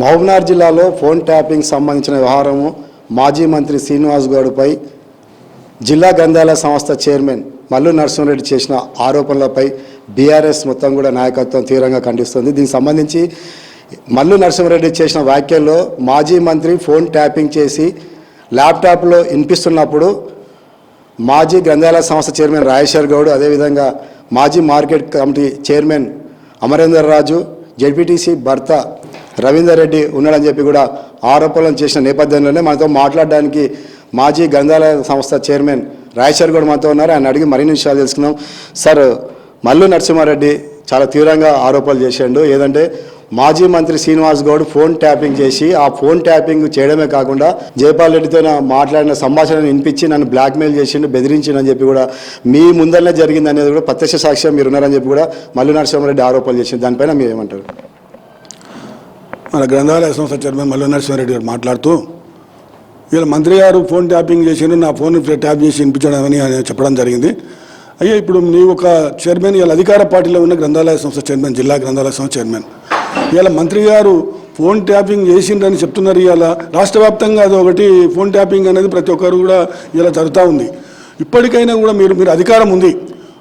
మహబూబ్నగర్ జిల్లాలో phone tapping సంబంధించిన వ్యవహారము మాజీ మంత్రి శ్రీనివాస్ గౌడ్పై జిల్లా గ్రంథాలయ సంస్థ చైర్మన్ మల్లు నరసింహారెడ్డి చేసిన ఆరోపణలపై బీఆర్ఎస్ మొత్తం కూడా నాయకత్వం తీవ్రంగా ఖండిస్తుంది. దీనికి సంబంధించి మల్లు నరసింహారెడ్డి చేసిన వ్యాఖ్యల్లో మాజీ మంత్రి ఫోన్ ట్యాపింగ్ చేసి ల్యాప్టాప్లో వినిపిస్తున్నప్పుడు మాజీ గ్రంథాలయ సంస్థ చైర్మన్ రాజేశ్వర్ గౌడ్ అదేవిధంగా మాజీ market committee chairman Amarender Raju ZPTC భర్త రవీందర్ రెడ్డి ఉన్నాడని చెప్పి కూడా ఆరోపణలు చేసిన నేపథ్యంలోనే మనతో మాట్లాడడానికి మాజీ గ్రంథాలయ సంస్థ చైర్మన్ రాజేశ్వర్ కూడా మనతో ఉన్నారు. ఆయన అడిగి మరిన్ని విషయాలు తెలుసుకున్నాం సార్ మల్లు నరసింహారెడ్డి చాలా తీవ్రంగా ఆరోపణలు చేశాడు ఏదంటే మాజీ మంత్రి శ్రీనివాస్ గౌడ్ ఫోన్ ట్యాపింగ్ చేసి ఆ ఫోన్ ట్యాపింగ్ చేయడమే కాకుండా జయపాల్ రెడ్డితో నా మాట్లాడిన సంభాషణను వినిపించి నన్ను బ్లాక్మెయిల్ చేసిండు బెదిరించిండని చెప్పి కూడా మీ ముందరనే జరిగింది అనేది కూడా ప్రత్యక్ష సాక్ష్యం మీరు ఉన్నారని చెప్పి కూడా మల్లు నరసింహారెడ్డి ఆరోపణలు చేసింది దానిపైన మీరు ఏమంటారు? మన గ్రంథాలయ సంస్థ చైర్మన్ మల్లు నరసింహారెడ్డి గారు మాట్లాడుతూ వీళ్ళ మంత్రి గారు ఫోన్ ట్యాపింగ్ చేసిండు నా ఫోన్ ట్యాప్ చేసి వినిపించడం అని చెప్పడం జరిగింది. అయ్యా ఇప్పుడు నీ ఒక చైర్మన్ ఇలా అధికార పార్టీలో ఉన్న గ్రంథాలయ సంస్థ చైర్మన్ జిల్లా గ్రంథాలయ సంస్థ చైర్మన్. ఇలా మంత్రి గారు ఫోన్ ట్యాపింగ్ చేసిండ్రని చెప్తున్నారు ఇవాళ రాష్ట్ర వ్యాప్తంగా అది ఒకటి ఫోన్ ట్యాపింగ్ అనేది ప్రతి ఒక్కరు కూడా ఇలా జరుగుతూ ఉంది. ఇప్పటికైనా కూడా మీరు మీరు అధికారం ఉంది.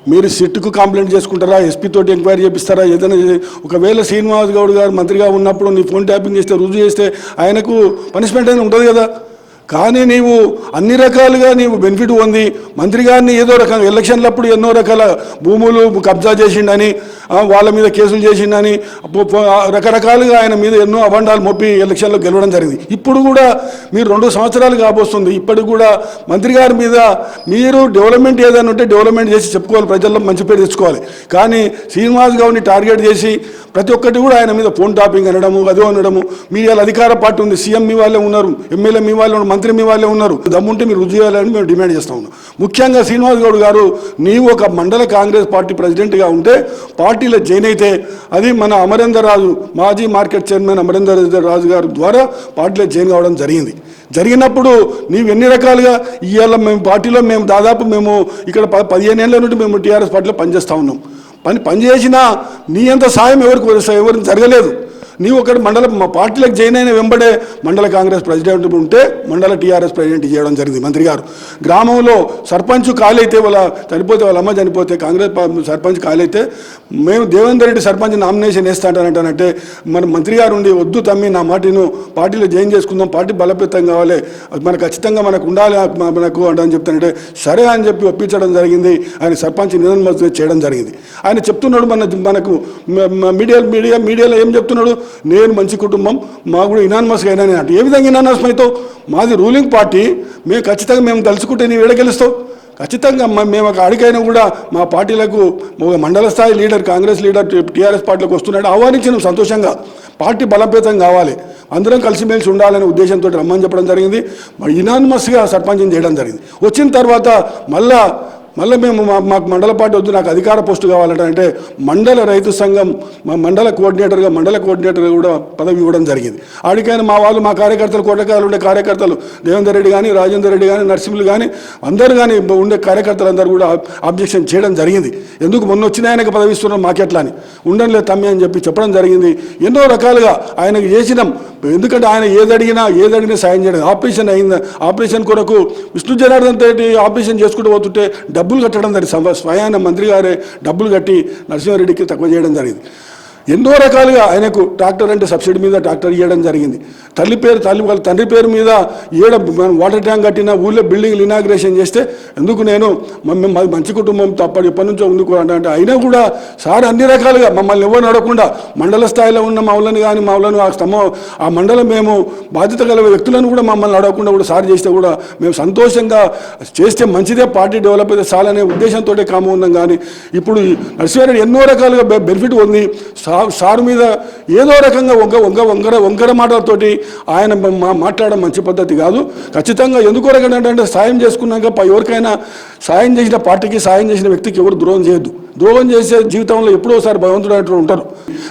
మీరు సిట్కు కంప్లైంట్ చేసుకుంటారా? ఎస్పీ తోటి ఎంక్వైరీ చేపిస్తారా? ఏదైనా ఒకవేళ శ్రీనివాస్ గౌడ్ గారు మంత్రిగా ఉన్నప్పుడు నీ ఫోన్ ట్యాపింగ్ చేస్తే రుజువు చేస్తే ఆయనకు పనిష్మెంట్ అనేది ఉంటుంది కదా. కానీ నీవు అన్ని రకాలుగా నీవు బెనిఫిట్ పొంది మంత్రి గారిని ఏదో రకంగా ఎలక్షన్లప్పుడు ఎన్నో రకాల భూములు కబ్జా చేసిండని వాళ్ళ మీద కేసులు చేసిండని రకరకాలుగా ఆయన మీద ఎన్నో అభండాలు మొప్పి ఎలక్షన్లో గెలవడం జరిగింది. ఇప్పుడు కూడా మీరు రెండు సంవత్సరాలు కాబోస్తుంది. ఇప్పటికి కూడా మంత్రి గారి మీద మీరు డెవలప్మెంట్ ఏదైనా ఉంటే డెవలప్మెంట్ చేసి చెప్పుకోవాలి. ప్రజల్లో మంచి పేరు తెచ్చుకోవాలి. కానీ శ్రీనివాస్ గౌడ్ని టార్గెట్ చేసి ప్రతి ఒక్కటి కూడా ఆయన మీద ఫోన్ టాపింగ్ అనడము అదో అనడము. మీ వాళ్ళ అధికార పార్టీ ఉంది. సీఎం మీ వాళ్ళే ఉన్నారు. ఎమ్మెల్యే మీ వాళ్ళే ఉన్నారు. మంత్రి మీ వాళ్ళే ఉన్నారు. దమ్ముంటే మీరు రుజువు చేయాలని మేము డిమాండ్ చేస్తా ఉన్నాం. ముఖ్యంగా శ్రీనివాస్ గౌడ్ గారు నీవు ఒక మండల కాంగ్రెస్ పార్టీ ప్రెసిడెంట్గా ఉంటే పార్టీలో జాయిన్ అయితే అది మన అమరేందర్ రాజు మాజీ మార్కెట్ చైర్మన్ అమరేందర్ రాజు గారు ద్వారా పార్టీలో జాయిన్ కావడం జరిగింది. జరిగినప్పుడు నీవు ఎన్ని రకాలుగా ఇవాళ మేము పార్టీలో మేము దాదాపు మేము ఇక్కడ పదిహేను ఏళ్ళ నుండి మేము టీఆర్ఎస్ పార్టీలో పనిచేస్తూ ఉన్నాం. పని పని చేసినా నీ అంత సాయం ఎవరికి ఎవరికి జరగలేదు. నీవు ఒకటి మండల మా పార్టీలకు జాయిన్ అయిన వెంబడే మండల కాంగ్రెస్ ప్రెసిడెంట్ ఉంటే మండల టీఆర్ఎస్ ప్రెసిడెంట్ చేయడం జరిగింది మంత్రి గారు. గ్రామంలో సర్పంచ్ అయితే వాళ్ళ చనిపోతే వాళ్ళ అమ్మ చనిపోతే కాంగ్రెస్ పా- సర్పంచ్ కాలైతే మేము దేవేందర్ రెడ్డి సర్పంచ్ నామినేషన్ వేస్తాంటానంటానంటే మన మంత్రి గారు ఉండి వద్దు తమ్మి నా మాటను పార్టీలో జాయిన్ చేసుకుందాం పార్టీ బలపేతం కావాలి అది మనకు ఖచ్చితంగా మనకు ఉండాలి మనకు మనకు అంటని చెప్తానంటే సరే అని చెప్పి ఒప్పించడం జరిగింది ఆయన సర్పంచ్ నిధనం చేయడం జరిగింది. ఆయన చెప్తున్నాడు మన మనకు మీడియా మీడియా మీడియాలో ఏం చెప్తున్నాడు? నేను మంచి కుటుంబం మా కూడా ఇనానమస్గా అయినా అంటే ఏ విధంగా ఇనానమస్ అవుతావు మాది రూలింగ్ పార్టీ మేము ఖచ్చితంగా మేము తలుచుకుంటే నీవు ఎడ గెలుస్తావు ఖచ్చితంగా మేము ఒక అడిగైనా కూడా మా పార్టీలకు ఒక మండల స్థాయి లీడర్ కాంగ్రెస్ లీడర్ టీఆర్ఎస్ పార్టీలకు వస్తున్నాడు ఆహ్వానించిన సంతోషంగా పార్టీ బలోపేతం కావాలి అందరం కలిసిమెలిసి ఉండాలనే ఉద్దేశంతో రమ్మని చెప్పడం జరిగింది ఇనానమస్గా సర్పంచం చేయడం జరిగింది వచ్చిన తర్వాత మళ్ళా మళ్ళీ మేము మా మాకు మండల పార్టీ వద్దు నాకు అధికార పోస్టు కావాలంటే అంటే మండల రైతు సంఘం మా మండల కోఆర్డినేటర్గా మండల కోఆర్డినేటర్గా కూడా పదవి ఇవ్వడం జరిగింది. ఆడికైనా మా వాళ్ళు మా కార్యకర్తలు కోటకాలు ఉండే కార్యకర్తలు దేవేందర్ రెడ్డి కానీ రాజేందర్ రెడ్డి కానీ నర్సింహులు కానీ అందరూ కానీ ఉండే కార్యకర్తలందరూ కూడా అబ్జెక్షన్ చేయడం జరిగింది. ఎందుకు మొన్న వచ్చిన ఆయనకు పదవి ఇస్తున్నాం మాకెట్లా అని. ఉండలేదు తమ్మి అని చెప్పి చెప్పడం జరిగింది. ఎన్నో రకాలుగా ఆయనకు చేసినాం. ఎందుకంటే ఆయన ఏది అడిగినా ఏది అడిగినా సాయం చేయడం. ఆపరేషన్ అయింది ఆపరేషన్ కొరకు విష్ణు జనార్దన్ తోటి ఆపరేషన్ చేసుకుంటూ పోతుంటే డబ్బులు కట్టడం జరిగింది. స్వయాన మంత్రి గారే డబ్బులు కట్టి నరసింహారెడ్డికి తక్కువ చేయడం జరిగింది. ఎన్నో రకాలుగా ఆయనకు ట్రాక్టర్ అంటే సబ్సిడీ మీద ట్రాక్టర్ ఇవ్వడం జరిగింది. తల్లి పేరు తల్లి వాళ్ళ తండ్రి పేరు మీద ఏడ వాటర్ ట్యాంక్ కట్టిన ఊళ్ళో బిల్డింగ్లు ఇనాగ్రేషన్ చేస్తే ఎందుకు నేను మమ్మల్ని మాది మంచి కుటుంబం తప్పటి ఎప్పటి నుంచో ఎందుకు అంటే అయినా కూడా సార్ అన్ని రకాలుగా మమ్మల్ని ఎవరు నడవకుండా మండల స్థాయిలో ఉన్న మౌలని కానీ మౌలను ఆ స్తంభం ఆ మండలం మేము బాధ్యత గల వ్యక్తులను కూడా మమ్మల్ని నడవకుండా కూడా సార్ చేస్తే కూడా మేము సంతోషంగా చేస్తే మంచిదే పార్టీ డెవలప్ అయితే చాలనే ఉద్దేశంతో కాము ఉన్నాం కానీ ఇప్పుడు నరసింహారెడ్డి ఎన్నో రకాలుగా బెనిఫిట్ ఉంది సా- సారు మీద ఏదో రకంగా వంగ వంగ వంగర వంకర మాటలతోటి ఆయన మా- మాట్లాడడం మంచి పద్ధతి కాదు. ఖచ్చితంగా ఎందుకు రకంగా అంటే సాయం చేసుకున్నాక ఎవరికైనా సాయం చేసిన పార్టీకి సాయం చేసిన వ్యక్తికి ఎవరు ద్రోహం చేయొద్దు. ద్రోహం చేసే జీవితంలో ఎప్పుడోసారి భగవంతుడు అంటూ ఉంటారు.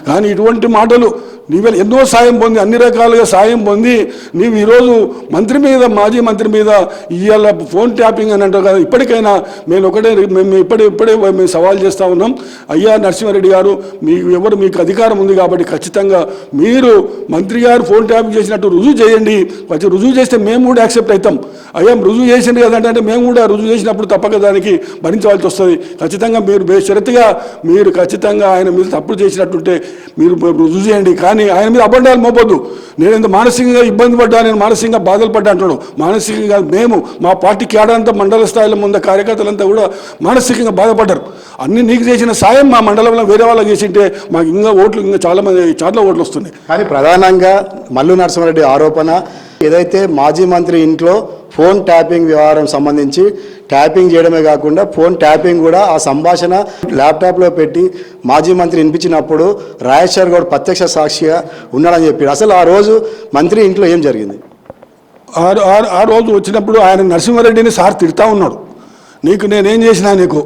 కానీ ఇటువంటి మాటలు నీవే ఎన్నో సాయం పొంది అన్ని రకాలుగా సాయం పొంది నీవు ఈరోజు మంత్రి మీద మాజీ మంత్రి మీద ఇవాళ ఫోన్ ట్యాపింగ్ అని అంటారు కదా ఇప్పటికైనా మేము ఒకటే మేము ఇప్పుడే ఇప్పుడే మేము సవాల్ చేస్తూ ఉన్నాం. అయ్యా నరసింహారెడ్డి గారు మీకు ఎవరు మీకు అధికారం ఉంది కాబట్టి ఖచ్చితంగా మీరు మంత్రి గారు ఫోన్ ట్యాపింగ్ చేసినట్టు రుజువు చేయండి. వచ్చి రుజువు చేస్తే మేము కూడా యాక్సెప్ట్ అవుతాం. అయ్యా రుజువు చేసింది కదంటే అంటే మేము కూడా రుజువు చేసినప్పుడు తప్పక దానికి భరించవలసి వస్తుంది. ఖచ్చితంగా మీరు బేషరతుగా మీరు ఖచ్చితంగా ఆయన మీద తప్పుడు చేసినట్టుంటే మీరు రుజువు చేయండి కానీ ఆయన మీద అబద్ధాలు మోపొద్దు. నేను ఇంత మానసికంగా ఇబ్బంది పడ్డా నేను మానసికంగా బాధలు పడ్డా అంటున్నాడు. మానసికంగా మేము మా పార్టీ కేడంతా మండల స్థాయిలో ముందు కార్యకర్తలంతా కూడా మానసికంగా బాధపడ్డారు. అన్ని నీకు చేసిన సాయం మా మండలంలో వేరే వాళ్ళకి చేసింటే మాకు ఇంకా ఓట్లు ఇంకా చాలా మంది చాలా ఓట్లు వస్తున్నాయి. కానీ ప్రధానంగా మల్లు నరసింహారెడ్డి ఆరోపణ ఏదైతే మాజీ మంత్రి ఇంట్లో ఫోన్ ట్యాపింగ్ వ్యవహారం సంబంధించి ట్యాపింగ్ చేయడమే కాకుండా ఫోన్ ట్యాపింగ్ కూడా ఆ సంభాషణ ల్యాప్టాప్లో పెట్టి మాజీ మంత్రి వినిపించినప్పుడు రాజేశ్వర్ గౌడ్ ప్రత్యక్ష సాక్షిగా ఉన్నాడని చెప్పాడు అసలు ఆ రోజు మంత్రి ఇంట్లో ఏం జరిగింది? ఆ రోజు వచ్చినప్పుడు ఆయన నరసింహారెడ్డిని సార్ తిడతా ఉన్నాడు. నీకు నేనేం చేసినా నీకు?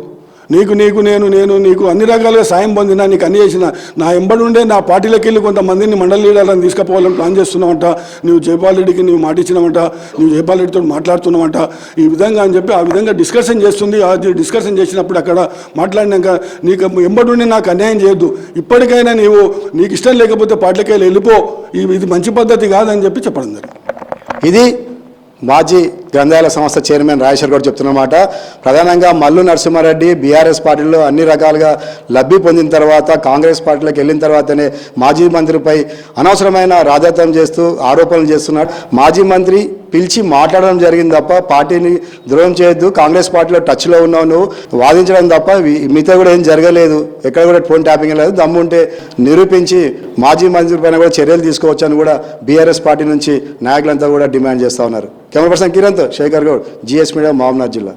నీకు నీకు నేను నేను నీకు అన్ని రకాలుగా సాయం పొందినా నీకు అన్ని చేసిన నా ఎంబడి ఉండే నా పార్టీలోకి వెళ్ళి కొంతమందిని మండలి లీడర్లను తీసుకుపోవాలని ప్లాన్ చేస్తున్నావంట. నువ్వు జయపాల్ రెడ్డికి నువ్వు మాట ఇచ్చినావంట. నువ్వు జయపాల్ రెడ్డితో మాట్లాడుతున్నావంట. ఈ విధంగా అని చెప్పి ఆ విధంగా డిస్కషన్ చేస్తుంది. అది డిస్కషన్ చేసినప్పుడు అక్కడ మాట్లాడినాక నీకు ఎంబడి ఉండి నాకు అన్యాయం చేయొద్దు. ఇప్పటికైనా నీవు నీకు ఇష్టం లేకపోతే పార్టీలకి వెళ్ళి వెళ్ళిపో ఇది మంచి పద్ధతి కాదని చెప్పి చెప్పడం జరిగింది. ఇది మాజీ గ్రంథాలయ సంస్థ చైర్మన్ రాజేశ్వర్ గౌడ్ చెప్తున్నమాట. ప్రధానంగా మల్లు నరసింహారెడ్డి బీఆర్ఎస్ పార్టీలో అన్ని రకాలుగా లబ్ధి పొందిన తర్వాత కాంగ్రెస్ పార్టీలోకి వెళ్ళిన తర్వాతనే మాజీ మంత్రిపై అనవసరమైన రాజాతం చేస్తూ ఆరోపణలు చేస్తున్నాడు మాజీ మంత్రి పిలిచి మాట్లాడడం జరిగింది తప్ప పార్టీని ద్రోహం చేయొద్దు కాంగ్రెస్ పార్టీలో టచ్లో ఉన్నావు నువ్వు వాదించడం తప్ప మిగతా కూడా ఏం జరగలేదు ఎక్కడ కూడా ఫోన్ ట్యాపింగ్ లేదు దమ్ము ఉంటే నిరూపించి మాజీ మంత్రి పైన కూడా చర్యలు తీసుకోవచ్చు అని కూడా బీఆర్ఎస్ పార్టీ నుంచి నాయకులంతా కూడా డిమాండ్ చేస్తూ ఉన్నారు. Camera person Kiran Shekar Goud GS media మహబూబ్నాథ్ జిల్లా.